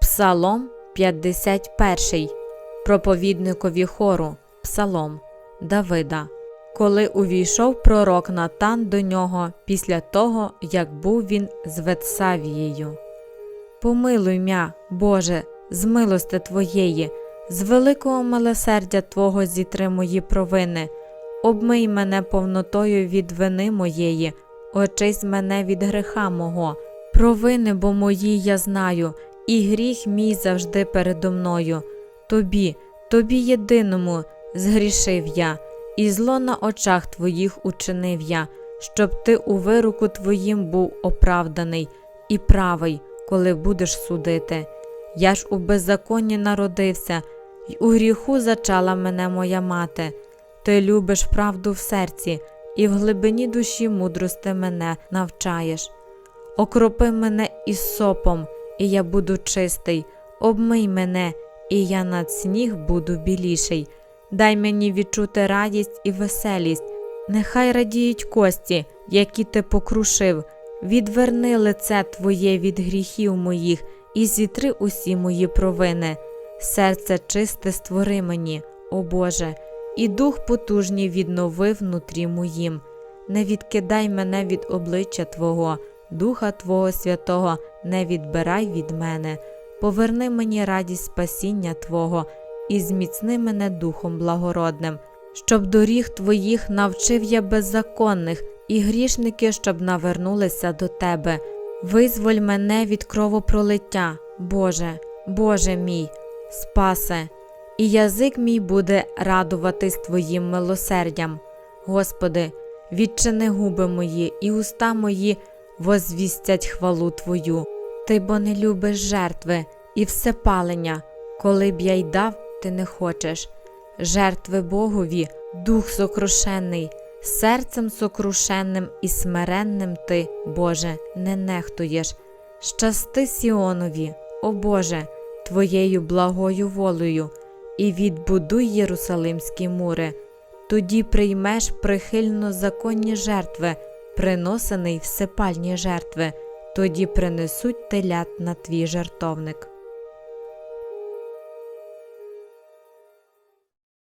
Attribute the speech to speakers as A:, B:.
A: Псалом 51. Проповідникові хору. Псалом Давида. Коли увійшов пророк Натан до нього після того, як був він з Ветсавією. Помилуй мя, Боже, з милости Твоєї, з великого милосердя Твого зітри мої провини, обмий мене повнотою від вини моєї, очись мене від греха мого, провини бо мої я знаю, і гріх мій завжди передо мною. Тобі, тобі єдиному згрішив я, і зло на очах твоїх учинив я, щоб ти у вироку твоїм був оправданий і правий, коли будеш судити. Я ж у беззаконні народився, й у гріху зачала мене моя мати. Ти любиш правду в серці, і в глибині душі мудрости мене навчаєш. Окропи мене із сопом, і я буду чистий, обмий мене, і я над сніг буду біліший. Дай мені відчути радість і веселість, нехай радіють кості, які ти покрушив, відверни лице твоє від гріхів моїх і зітри усі мої провини. Серце чисте створи мені, о Боже, і дух потужний віднови внутрі моїм. Не відкидай мене від обличчя Твого, Духа Твого Святого не відбирай від мене, поверни мені радість спасіння Твого і зміцни мене духом благородним, щоб доріг Твоїх навчив я беззаконних, і грішники, щоб навернулися до Тебе. Визволь мене від кровопролиття, Боже, Боже мій, спасе, і язик мій буде радуватись Твоїм милосердям. Господи, відчини губи мої, і уста мої возвістять хвалу Твою. Ти бо не любиш жертви і всепалення, коли б я й дав, ти не хочеш. Жертви Богові, дух сокрушений, серцем сокрушенним і смиренним ти, Боже, не нехтуєш. Щасти Сіонові, о Боже, Твоєю благою волею, і відбудуй Єрусалимські мури. Тоді приймеш прихильно законні жертви, приносений всепальні жертви, тоді принесуть телят на твій жертовник.